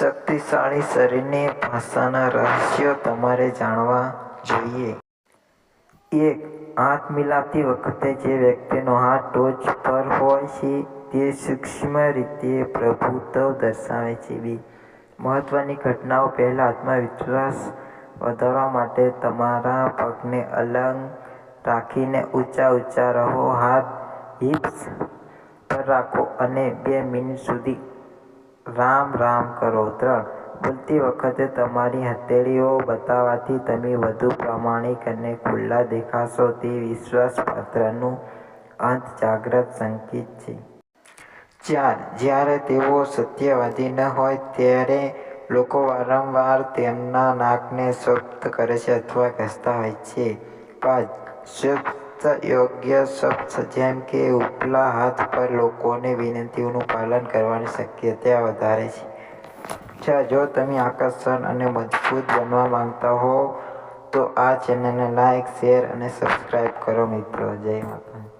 શક્તિશાળી શરીરની ભાષાના રહસ્યો તમારે જાણવા જોઈએ. એક હાથ મિલાવતી વખતે જે વ્યક્તિનો હાથ ટોચ પર હોય છે, તે સૂક્ષ્મ રીતે પ્રભુત્વ દર્શાવે છે. બી, મહત્વની ઘટનાઓ પહેલા આત્મવિશ્વાસ વધારવા માટે તમારા પગને અલંગ રાખીને ઊંચા ઊંચા રહો. હાથ હિપ્સ પર રાખો અને બે મિનિટ સુધી રામ રામ કરો. ત્રણ, બોલતી વખતે તમારી હથેળીઓ બતાવવાથી તમે વધુ પ્રામાણિક અને ખુલ્લા દેખાશો તે વિશ્વાસપાત્રનું અંત જાગ્રત સંકેત છે. ચાર, જ્યારે તેઓ સત્યવાદી ન હોય ત્યારે લોકો વારંવાર તેમના નાકને શબ્દ કરે છે અથવા ઘસતા હોય છે. પાંચ સ્વચ્છ યોગ્ય શબ્દ જેમ કે ઉપલા હાથ પર લોકોને વિનંતીઓનું પાલન કરવાની શક્યતા વધારે છે. છ જો તમે આકર્ષણ અને મજબૂત બનવા માંગતા હો, તો આ ચેનલને લાઈક, શેર અને સબસ્ક્રાઈબ કરો મિત્રો. જય માતા